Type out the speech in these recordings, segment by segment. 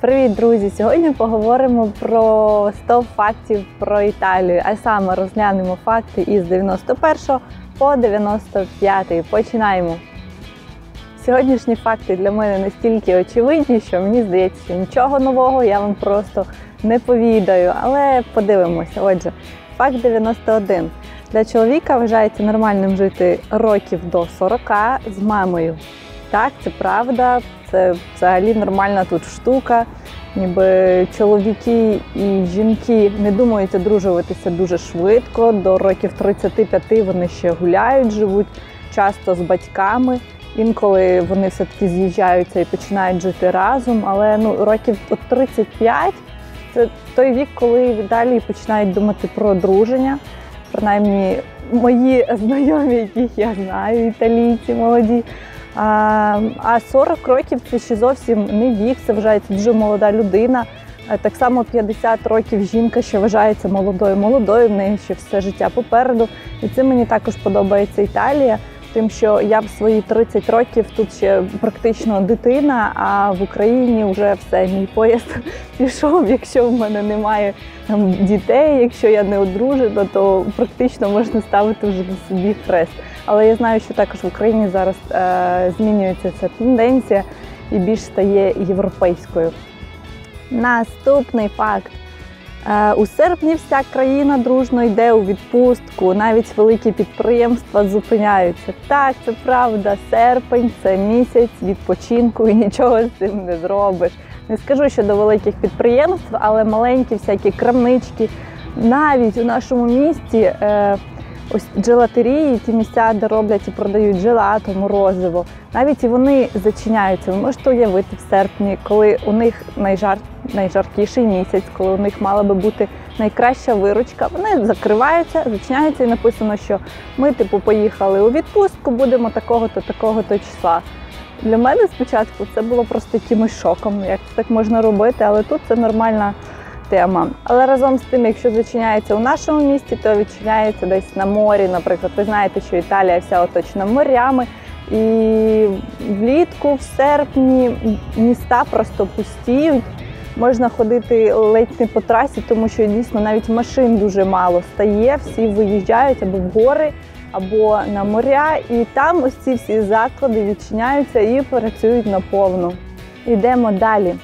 Привіт, друзі! Сьогодні поговоримо про 100 фактів про Італію, а саме розглянемо факти із 91 по 95. Починаємо. Сьогоднішні факти для мене настільки очевидні, що мені здається, нічого нового я вам просто не повідаю, але подивимося. Отже, факт 91. Для чоловіка вважається нормальним жити років до 40 з мамою. Так, це правда, це взагалі нормальна тут штука. Ніби чоловіки і жінки не думають одружуватися дуже швидко. До років 35 вони ще гуляють, живуть часто з батьками. Інколи вони все-таки з'їжджаються і починають жити разом. Але ну років от 35 це той вік, коли Італії починають думати про одруження. Принаймні, мої знайомі, яких я знаю, італійці молоді. А а 40 років це ще зовсім не вік, це вважається дуже молода людина. Так само 50 років жінка ще вважається молодою, молодою, в неї ще все життя попереду. І це мені також подобається Італія, тим, що я в свої 30 років тут ще практично дитина, а в Україні вже все, мій поїзд пішов. Якщо в мене немає там дітей, якщо я не одружена, то практично можна ставити вже на собі хрест. Але я знаю, що також в Україні зараз е, змінюється ця тенденція і більш стає європейською. Наступний факт. Е, у серпні вся країна дружно йде у відпустку, навіть великі підприємства зупиняються. Так, це правда, серпень це місяць відпочинку і нічого з цим не зробиш. Не скажу що до великих підприємств, але маленькі всякі крамнички. Навіть у нашому місті. Ось джелатерії, ті місця, де роблять і продають джелато, морозиво. Навіть і вони зачиняються. Ви можете уявити в серпні, коли у них найжар... найжаркіший місяць, коли у них мала би бути найкраща виручка. Вони закриваються, зачиняються і написано, що ми, типу, поїхали у відпустку, будемо такого-то, такого-то числа. Для мене спочатку це було просто якимось шоком, як це так можна робити, але тут це нормальна тема. Але разом з тим, якщо зачиняється у нашому місті, то відчиняється десь на морі. Наприклад, ви знаєте, що Італія вся оточена морями. І влітку, в серпні, міста просто пустіють. Можна ходити ледь не по трасі, тому що дійсно навіть машин дуже мало стає. Всі виїжджають або в гори, або на моря, і там ось ці всі заклади відчиняються і працюють наповну. Йдемо далі.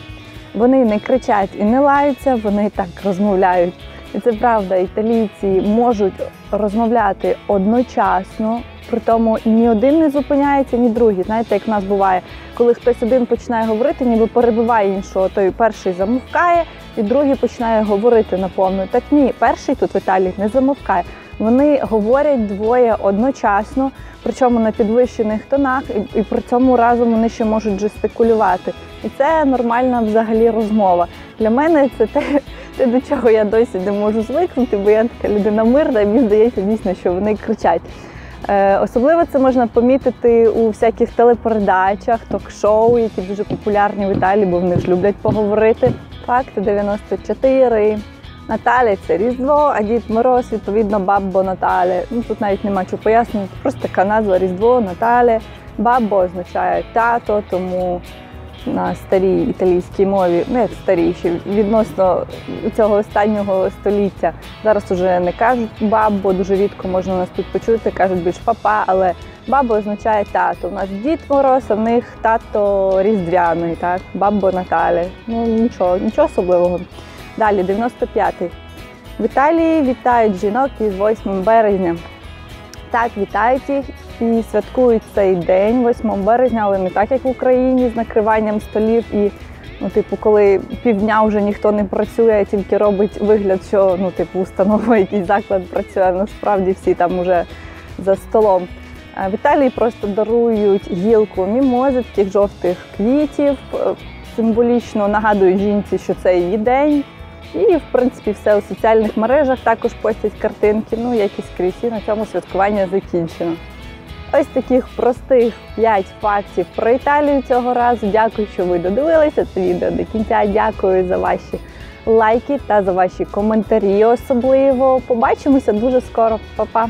Вони не кричать і не лаються, вони так розмовляють. І це правда, італійці можуть розмовляти одночасно, при тому ні один не зупиняється, ні другий. Знаєте, як в нас буває, коли хтось один починає говорити, ніби перебиває іншого, той перший замовкає, і другий починає говорити наповну. Так ні, перший тут в Італії не замовкає. Вони говорять двоє одночасно, причому на підвищених тонах, і, і при цьому разом вони ще можуть жестикулювати. І це нормальна взагалі розмова. Для мене це те, те, до чого я досі не можу звикнути, бо я така людина мирна, і мені здається дійсно, що вони кричать. Е, особливо це можна помітити у всяких телепередачах, ток-шоу, які дуже популярні в Італії, бо вони ж люблять поговорити. Факти 94. Наталі це Різдво, а Дід Мороз, відповідно, Баббо Натале. Ну Тут навіть нема чого пояснити, просто така назва Різдво, Натале. Баббо означає тато, тому на старій італійській мові, ну як старій, відносно цього останнього століття. Зараз уже не кажуть бабо, дуже рідко можна нас тут почути, кажуть більш папа, але бабо означає тато. У нас дід мороз, а в них тато різдвяний, так, бабо Наталі. Ну нічого, нічого особливого. Далі, 95-й. В Італії вітають жінок із 8 березня. Так, вітають їх і святкують цей день, 8 березня, але не так, як в Україні, з накриванням столів. І, ну, типу, коли півдня вже ніхто не працює, тільки робить вигляд, що ну, типу, установа, якийсь заклад працює. Насправді всі там уже за столом. В Італії просто дарують гілку мімози, таких жовтих квітів, е, символічно нагадують жінці, що це її день. І, в принципі, все у соціальних мережах також постять картинки, ну, як і скрізь. І на цьому святкування закінчено. Ось таких простих 5 фактів про Італію цього разу. Дякую, що ви додивилися це відео до кінця. Дякую за ваші лайки та за ваші коментарі. Особливо побачимося дуже скоро. Па-па!